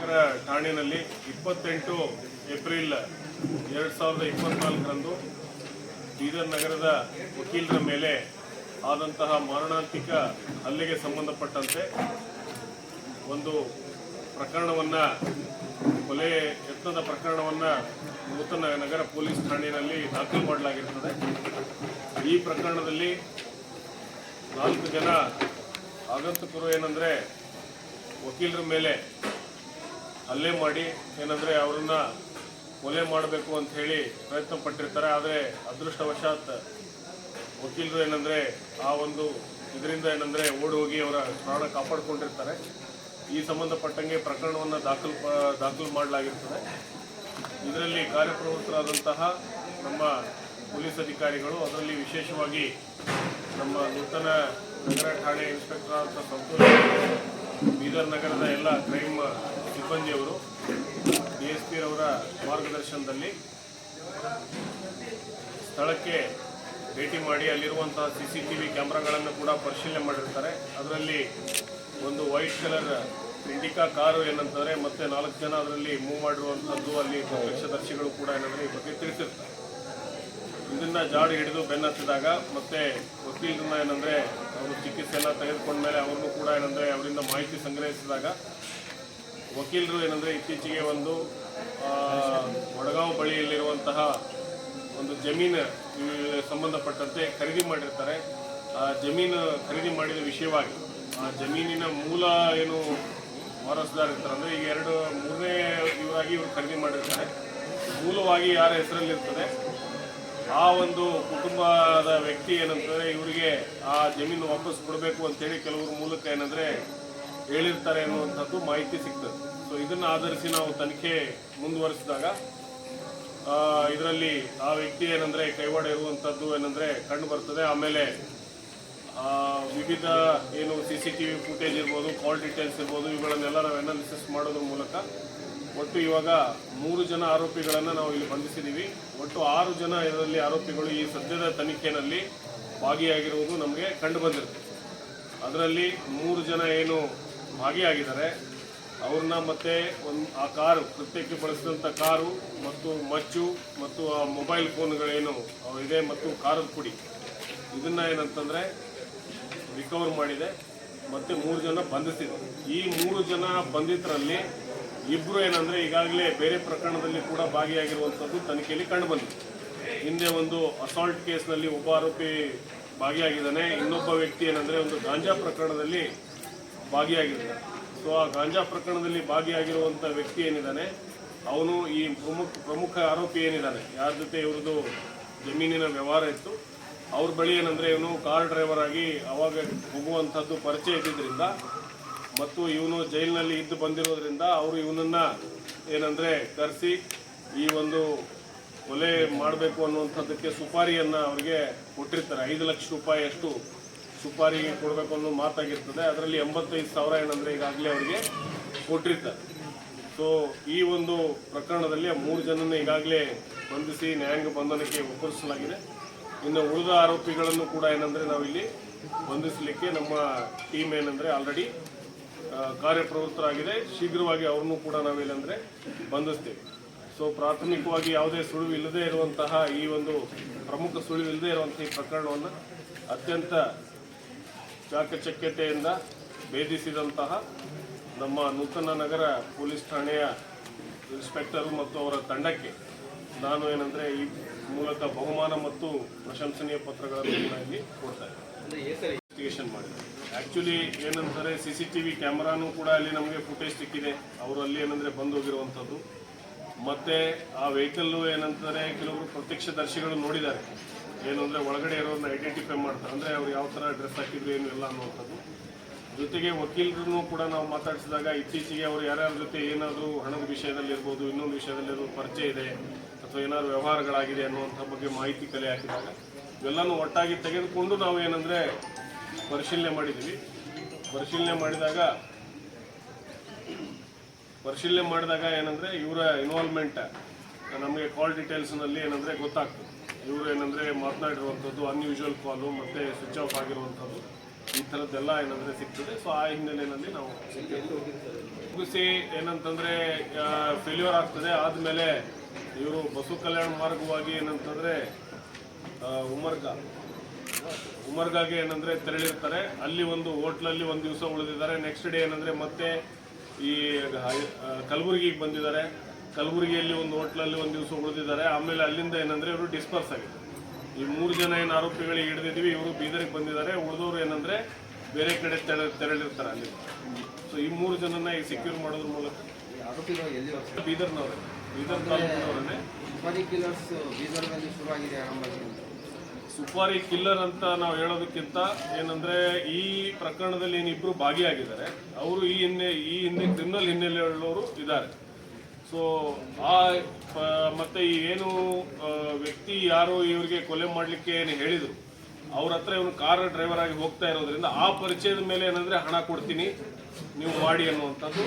ಠಾಣೆಯಲ್ಲಿ ಇಪ್ಪತ್ತೆಂಟು ಏಪ್ರಿಲ್ ಎರಡು ಸಾವಿರದ ಇಪ್ಪತ್ನಾಲ್ಕರಂದು ಬೀದರ್ ನಗರದ ವಕೀಲರ ಮೇಲೆ ಆದಂತಹ ಮಾರಣಾಂತಿಕ ಹಲ್ಲೆಗೆ ಸಂಬಂಧಪಟ್ಟಂತೆ ಒಂದು ಪ್ರಕರಣವನ್ನು, ಕೊಲೆ ಯತ್ನದ ಪ್ರಕರಣವನ್ನು ನೂತನ ನಗರ ಪೊಲೀಸ್ ಠಾಣೆಯಲ್ಲಿ ದಾಖಲು ಮಾಡಲಾಗಿರುತ್ತದೆ ಈ ಪ್ರಕರಣದಲ್ಲಿ ನಾಲ್ಕು ಜನ ಆಗಂತಕರು ಏನಂದರೆ ವಕೀಲರ ಮೇಲೆ ಹಲ್ಲೆ ಮಾಡಿ ಏನಂದರೆ ಅವರನ್ನು ಕೊಲೆ ಮಾಡಬೇಕು ಅಂತ ಹೇಳಿ ಪ್ರಯತ್ನ ಪಟ್ಟಿರ್ತಾರೆ. ಆದರೆ ಅದೃಷ್ಟವಶಾತ್ ವಕೀಲರು ಏನಂದರೆ ಆ ಒಂದು ಇದರಿಂದ ಏನಂದರೆ ಓಡಿ ಹೋಗಿ ಅವರ ಪ್ರಾಣ ಕಾಪಾಡಿಕೊಂಡಿರ್ತಾರೆ. ಈ ಸಂಬಂಧಪಟ್ಟಂಗೆ ಪ್ರಕರಣವನ್ನು ದಾಖಲು ದಾಖಲು ಮಾಡಲಾಗಿರ್ತದೆ. ಇದರಲ್ಲಿ ಕಾರ್ಯಪ್ರವೃತ್ತರಾದಂತಹ ನಮ್ಮ ಪೊಲೀಸ್ ಅಧಿಕಾರಿಗಳು, ಅದರಲ್ಲಿ ವಿಶೇಷವಾಗಿ ನಮ್ಮ ನೂತನ ನಗರ ಠಾಣೆ ಇನ್ಸ್ಪೆಕ್ಟರ್ ಆದಂಥ ಸಂತೋಷ್, ಬೀದರ್ ನಗರದ ಎಲ್ಲ ಕ್ರೈಮ್ ಸಿಬ್ಬಂದಿಯವರು ಡಿ ಎಸ್ ಪಿ ರವರ ಮಾರ್ಗದರ್ಶನದಲ್ಲಿ ಸ್ಥಳಕ್ಕೆ ಭೇಟಿ ಮಾಡಿ ಅಲ್ಲಿರುವಂತಹ ಸಿ ಸಿ ಟಿ ವಿ ಕ್ಯಾಮ್ರಾಗಳನ್ನು ಕೂಡ ಪರಿಶೀಲನೆ ಮಾಡಿರ್ತಾರೆ. ಅದರಲ್ಲಿ ಒಂದು ವೈಟ್ ಕಲರ್ ಇಂಡಿಕಾ ಕಾರು ಏನಂತಾರೆ, ಮತ್ತೆ ನಾಲ್ಕು ಜನ ಅದರಲ್ಲಿ ಮೂವ್ ಮಾಡಿರುವಂಥದ್ದು ಅಲ್ಲಿ ಪ್ರತ್ಯಕ್ಷದರ್ಶಿಗಳು ಕೂಡ ಏನಂದ್ರೆ ಈ ಬಗ್ಗೆ ತಿಳಿಸಿರ್ತಾರೆ. ಇದನ್ನ ಜಾಡು ಹಿಡಿದು ಬೆನ್ನತ್ತಿದಾಗ ಮತ್ತೆ ವಕೀಲರನ್ನ ಏನಂದ್ರೆ ಅವರು ಚಿಕಿತ್ಸೆಯನ್ನು ತೆಗೆದುಕೊಂಡ ಮೇಲೆ ಅವ್ರನ್ನೂ ಕೂಡ ಏನಂದ್ರೆ ಅವರಿಂದ ಮಾಹಿತಿ ಸಂಗ್ರಹಿಸಿದಾಗ ವಕೀಲರು ಏನಂದರೆ ಇತ್ತೀಚೆಗೆ ಒಂದು ವಡಗಾಂವ್ ಬಳಿಯಲ್ಲಿರುವಂತಹ ಒಂದು ಜಮೀನು ಸಂಬಂಧಪಟ್ಟಂತೆ ಖರೀದಿ ಮಾಡಿರ್ತಾರೆ. ಆ ಜಮೀನು ಖರೀದಿ ಮಾಡಿದ ವಿಷಯವಾಗಿ, ಆ ಜಮೀನಿನ ಮೂಲ ಏನು ವಾರಸುದಾರ ಇರ್ತಾರೆ. ಅಂದರೆ ಈಗ ಎರಡು, ಮೂರನೇ ಇವರಾಗಿ ಇವರು ಖರೀದಿ ಮಾಡಿರ್ತಾರೆ. ಮೂಲವಾಗಿ ಯಾರ ಹೆಸರಲ್ಲಿರ್ತದೆ? ಆ ಒಂದು ಕುಟುಂಬದ ವ್ಯಕ್ತಿ ಏನಂತಂದರೆ, ಇವರಿಗೆ ಆ ಜಮೀನು ವಾಪಸ್ ಕೊಡಬೇಕು ಅಂತೇಳಿ ಕೆಲವರು ಮೂಲಕ ಏನಂದ್ರೆ ಹೇಳಿರ್ತಾರೆ ಅನ್ನುವಂಥದ್ದು ಮಾಹಿತಿ ಸಿಗ್ತದೆ. ಸೊ ಇದನ್ನು ಆಧರಿಸಿ ನಾವು ತನಿಖೆ ಮುಂದುವರಿಸಿದಾಗ ಇದರಲ್ಲಿ ಆ ವ್ಯಕ್ತಿ ಏನಂದರೆ ಕೈವಾಡ ಇರುವಂಥದ್ದು ಏನಂದರೆ ಕಂಡು ಬರ್ತದೆ. ಆಮೇಲೆ ವಿವಿಧ ಏನು C C T V footage ಇರ್ಬೋದು ಕಾಲ್ ಡೀಟೇಲ್ಸ್ ಇರ್ಬೋದು, ಇವುಗಳನ್ನೆಲ್ಲ ನಾವು ಅನಾಲಿಸಿಸ್ ಮಾಡೋದ್ರ ಮೂಲಕ ಒಟ್ಟು ಇವಾಗ ಮೂರು ಜನ ಆರೋಪಿಗಳನ್ನು ನಾವು ಇಲ್ಲಿ ಬಂಧಿಸಿದ್ದೀವಿ ಒಟ್ಟು ಆರು ಜನ ಇದರಲ್ಲಿ ಆರೋಪಿಗಳು ಈ ಸದ್ಯದ ತನಿಖೆಯಲ್ಲಿ ಭಾಗಿಯಾಗಿರುವುದು ನಮಗೆ ಕಂಡು ಬಂದಿರುತ್ತೆ. ಅದರಲ್ಲಿ ಮೂರು ಜನ ಏನು ಭಾಗಿಯಾಗಿದ್ದಾರೆ. ಅವ್ರನ್ನ ಮತ್ತೆ ಒಂದು ಆ ಕಾರು, ಕೃತ್ಯಕ್ಕೆ ಬಳಸಿದಂಥ ಕಾರು ಮತ್ತು ಮಚ್ಚು ಮತ್ತು ಆ ಮೊಬೈಲ್ ಫೋನ್ಗಳೇನು ಇದೆ ಮತ್ತು ಕಾರದ ಪುಡಿ. ಇದನ್ನು ಏನಂತಂದರೆ ರಿಕವರ್ ಮಾಡಿದೆ. ಮತ್ತು ಮೂರು ಜನ ಬಂಧಿಸಿದೆ ಈ ಮೂರು ಜನ ಬಂಧಿತರಲ್ಲಿ ಇಬ್ಬರು ಏನಂದರೆ ಈಗಾಗಲೇ ಬೇರೆ ಪ್ರಕರಣದಲ್ಲಿ ಕೂಡ ಭಾಗಿಯಾಗಿರುವಂಥದ್ದು ತನಿಖೆಯಲ್ಲಿ ಕಂಡುಬಂದಿದೆ ಹಿಂದೆ ಒಂದು ಅಸಾಲ್ಟ್ ಕೇಸ್ನಲ್ಲಿ ಒಬ್ಬ ಆರೋಪಿ ಭಾಗಿಯಾಗಿದ್ದಾನೆ. ಇನ್ನೊಬ್ಬ ವ್ಯಕ್ತಿ ಏನಂದರೆ ಒಂದು ಗಾಂಜಾ ಪ್ರಕರಣದಲ್ಲಿ ಭಾಗಿಯಾಗಿದ್ದಾನೆ ಸೊ ಆ ಗಾಂಜಾ ಪ್ರಕರಣದಲ್ಲಿ ಭಾಗಿಯಾಗಿರುವಂಥ ವ್ಯಕ್ತಿ ಏನಿದ್ದಾನೆ, ಅವನು ಈ ಪ್ರಮುಖ ಪ್ರಮುಖ ಆರೋಪಿ ಏನಿದ್ದಾನೆ, ಯಾರ ಜೊತೆ ಇವ್ರದ್ದು ಜಮೀನಿನ ವ್ಯವಹಾರ ಇತ್ತು, ಅವ್ರ ಬಳಿ ಏನಂದ್ರೆ ಇವನು ಕಾರ್ ಡ್ರೈವರ್ ಆಗಿ ಅವಾಗ ಹೋಗುವಂಥದ್ದು ಪರಿಚಯ ಇದ್ದಿದ್ದರಿಂದ ಮತ್ತು ಇವನು ಜೈಲಿನಲ್ಲಿ ಇದ್ದು ಬಂದಿರೋದ್ರಿಂದ ಅವರು ಇವನನ್ನ ಏನಂದ್ರೆ ಕರೆಸಿ ಈ ಒಂದು ಕೊಲೆ ಮಾಡಬೇಕು ಅನ್ನುವಂಥದ್ದಕ್ಕೆ ಸುಪಾರಿಯನ್ನು ಅವರಿಗೆ ಕೊಟ್ಟಿರ್ತಾರೆ. ಐದು ಲಕ್ಷ ರೂಪಾಯಿ ಸುಪಾರಿಗೆ ಕೊಡಬೇಕು ಅನ್ನೋ ಮಾತಾಗಿರ್ತದೆ. ಅದರಲ್ಲಿ ಎಂಬತ್ತೈದು ಸಾವಿರ ಏನಂದ್ರೆ ಈಗಾಗಲೇ ಅವರಿಗೆ ಕೊಟ್ಟಿರ್ತಾರೆ. ಸೊ ಈ ಒಂದು ಪ್ರಕರಣದಲ್ಲಿ ಮೂರು ಜನನ ಈಗಾಗಲೇ ಬಂಧಿಸಿ ನ್ಯಾಯಾಂಗ ಬಂಧನಕ್ಕೆ ಒಪ್ಪಿಸಲಾಗಿದೆ. ಇನ್ನು ಉಳಿದ ಆರೋಪಿಗಳನ್ನು ಕೂಡ ಏನಂದ್ರೆ ನಾವಿಲ್ಲಿ ಬಂಧಿಸಲಿಕ್ಕೆ ನಮ್ಮ ಟೀಮ್ ಏನಂದ್ರೆ ಆಲ್ರೆಡಿ ಕಾರ್ಯಪ್ರವೃತ್ತರಾಗಿದೆ. ಶೀಘ್ರವಾಗಿ ಅವ್ರನ್ನೂ ಕೂಡ ನಾವೇನಂದ್ರೆ ಬಂಧಿಸ್ತೇವೆ. ಸೊ ಪ್ರಾಥಮಿಕವಾಗಿ ಯಾವುದೇ ಸುಳಿವು ಇಲ್ಲದೆ ಇರುವಂತಹ ಈ ಒಂದು ಪ್ರಮುಖ ಸುಳಿವು ಇಲ್ಲದೆ ಇರುವಂತಹ ಈ ಪ್ರಕರಣವನ್ನು ಅತ್ಯಂತ ಚಾಕಚಕ್ಯತೆಯಿಂದ ಭೇದಿಸಿದಂತಹ ನಮ್ಮ ನೂತನ ನಗರ ಪೊಲೀಸ್ ಠಾಣೆಯ ಇನ್ಸ್ಪೆಕ್ಟರು ಮತ್ತು ಅವರ ತಂಡಕ್ಕೆ ನಾನು ಏನಂದರೆ ಈ ಮೂಲಕ ಬಹುಮಾನ ಮತ್ತು ಪ್ರಶಂಸನೀಯ ಪತ್ರಗಳನ್ನು ನಾನು ಇಲ್ಲಿ ಕೊಡ್ತಾ ಇದ್ದೀನಿ. ಇನ್ವೆಸ್ಟಿಗೇಷನ್ ಮಾಡಿದೆ ಆ್ಯಕ್ಚುಲಿ ಏನಂತಾರೆ ಸಿ ಸಿ ಟಿ ವಿ ಕ್ಯಾಮ್ರಾನೂ ಕೂಡ ಅಲ್ಲಿ ನಮಗೆ ಫುಟೇಜ್ ಸಿಕ್ಕಿದೆ. ಅವರು ಅಲ್ಲಿ ಏನಂದರೆ ಬಂದು ಹೋಗಿರುವಂಥದ್ದು. ಮತ್ತೆ ಆ ವೆಹಿಕಲ್ ಏನಂತಾರೆ, ಕೆಲವರು ಪ್ರತ್ಯಕ್ಷದರ್ಶಿಗಳು ನೋಡಿದ್ದಾರೆ. ಏನು ಅಂದರೆ ಒಳಗಡೆ ಇರೋರನ್ನ ಐಡೆಂಟಿಫೈ ಮಾಡ್ತಾರೆ. ಅಂದ್ರೆ ಅವ್ರು ಯಾವ ಥರ ಡ್ರೆಸ್ ಹಾಕಿದ್ರು, ಏನು ಇಲ್ಲ ಅನ್ನುವಂಥದ್ದು. ಜೊತೆಗೆ ವಕೀಲರನ್ನು ಕೂಡ ನಾವು ಮಾತಾಡಿಸಿದಾಗ ಇತ್ತೀಚೆಗೆ ಅವರು ಯಾರ್ಯಾರ ಜೊತೆ ಏನಾದರೂ ಹಣದ ವಿಷಯದಲ್ಲಿ ಇರ್ಬೋದು, ಇನ್ನೊಂದು ವಿಷಯದಲ್ಲಿ ಇರ್ಬೋದು ಪರಿಚಯ ಇದೆ, ಅಥವಾ ಏನಾದ್ರು ವ್ಯವಹಾರಗಳಾಗಿದೆ ಅನ್ನುವಂಥ ಬಗ್ಗೆ ಮಾಹಿತಿ ಕಲೆ ಹಾಕಿದಾಗ, ಇವೆಲ್ಲನೂ ಒಟ್ಟಾಗಿ ತೆಗೆದುಕೊಂಡು ನಾವು ಏನಂದ್ರೆ ಪರಿಶೀಲನೆ ಮಾಡಿದ್ದೀವಿ. ಪರಿಶೀಲನೆ ಮಾಡಿದಾಗ ಪರಿಶೀಲನೆ ಮಾಡಿದಾಗ ಏನಂದ್ರೆ ಇವರ ಇನ್ವಾಲ್ವ್ಮೆಂಟ್ ನಮಗೆ ಕಾಲ್ ಡೀಟೇಲ್ಸ್ನಲ್ಲಿ ಏನಂದ್ರೆ ಗೊತ್ತಾಗ್ತದೆ ಇವರು ಏನಂದ್ರೆ ಮಾತನಾಡಿರುವಂಥದ್ದು ಅನ್ಯೂಶುವಲ್ ಕಾಲು ಮತ್ತೆ ಸ್ವಿಚ್ ಆಫ್ ಆಗಿರುವಂಥದ್ದು, ಈ ಥರದ್ದೆಲ್ಲ ಏನಂದ್ರೆ ಸಿಗ್ತದೆ. ಸೊ ಆ ಹಿನ್ನೆಲೆಯಲ್ಲಿ ನಾವು ಮುಗಿಸಿ ಏನಂತಂದ್ರೆ ಫೇಲ್ಯೂರ್ ಆಗ್ತದೆ. ಆದಮೇಲೆ ಇವರು ಬಸವ ಕಲ್ಯಾಣ ಮಾರ್ಗವಾಗಿ ಏನಂತಂದ್ರೆ ಉಮರ್ಗ, ಉಮರ್ಗಾಗೆ ಏನಂದ್ರೆ ತೆರಳಿರ್ತಾರೆ. ಅಲ್ಲಿ ಒಂದು ಹೋಟ್ಲಲ್ಲಿ ಒಂದು ದಿವಸ ಉಳಿದಿದ್ದಾರೆ. ನೆಕ್ಸ್ಟ್ ಡೇ ಏನಂದ್ರೆ ಮತ್ತೆ ಈ ಕಲಬುರಗಿಗೆ ಬಂದಿದ್ದಾರೆ. ಕಲಬುರಗಿಯಲ್ಲಿ ಒಂದು ಹೋಟ್ಲಲ್ಲಿ ಒಂದು ದಿವಸ ಉಳಿದಿದ್ದಾರೆ. ಆಮೇಲೆ ಅಲ್ಲಿಂದ ಏನಂದ್ರೆ ಇವರು ಡಿಸ್ಪರ್ಸ್ ಆಗಿದೆ ಈ ಮೂರು ಜನ ಏನು ಆರೋಪಿಗಳಿಗೆ ಹಿಡಿದಿದ್ದೀವಿ ಇವರು ಬೀದರಿಗೆ ಬಂದಿದ್ದಾರೆ. ಉಳಿದವರು ಏನಂದ್ರೆ ಬೇರೆ ಕಡೆ ತೆರ ತೆರಳಿರ್ತಾರೆ ಅಲ್ಲಿ. ಸೊ ಈ ಮೂರು ಜನನ ಈ ಸೆಕ್ಯೂರ್ ಮಾಡೋದ್ರ ಮೂಲಕ ಬೀದರ್ನವ್ರೆ. ಬೀದರ್ ತಾಲೂಕಿನವರನ್ನೇ. ಬೀದರ್ನಲ್ಲಿ ಶುರುವಾಗಿದೆ ಆರಂಭದಲ್ಲಿ ಸುಪಾರಿ ಕಿಲ್ಲರ್ ಅಂತ ನಾವು ಹೇಳೋದಕ್ಕಿಂತ ಏನಂದ್ರೆ ಈ ಪ್ರಕರಣದಲ್ಲಿ ಏನಿಬ್ರು ಭಾಗಿಯಾಗಿದ್ದಾರೆ ಅವರು ಈ ಹಿಂದೆ ಈ ಹಿಂದೆ ಕ್ರಿಮಿನಲ್ ಹಿನ್ನೆಲೆ ಉಳ್ಳವರು ಇದ್ದಾರೆ. ಸೊ ಆ ಮತ್ತೆ ಈ ಏನು ವ್ಯಕ್ತಿ ಯಾರು ಇವರಿಗೆ ಕೊಲೆ ಮಾಡಲಿಕ್ಕೆ ಏನು ಹೇಳಿದ್ರು ಅವ್ರ ಹತ್ರ ಇವನು ಕಾರ್ ಡ್ರೈವರ್ ಆಗಿ ಹೋಗ್ತಾ ಇರೋದ್ರಿಂದ ಆ ಪರಿಚಯದ ಮೇಲೆ ಏನಂದ್ರೆ ಹಣ ಕೊಡ್ತೀನಿ ನೀವು ಮಾಡಿ ಅನ್ನುವಂಥದ್ದು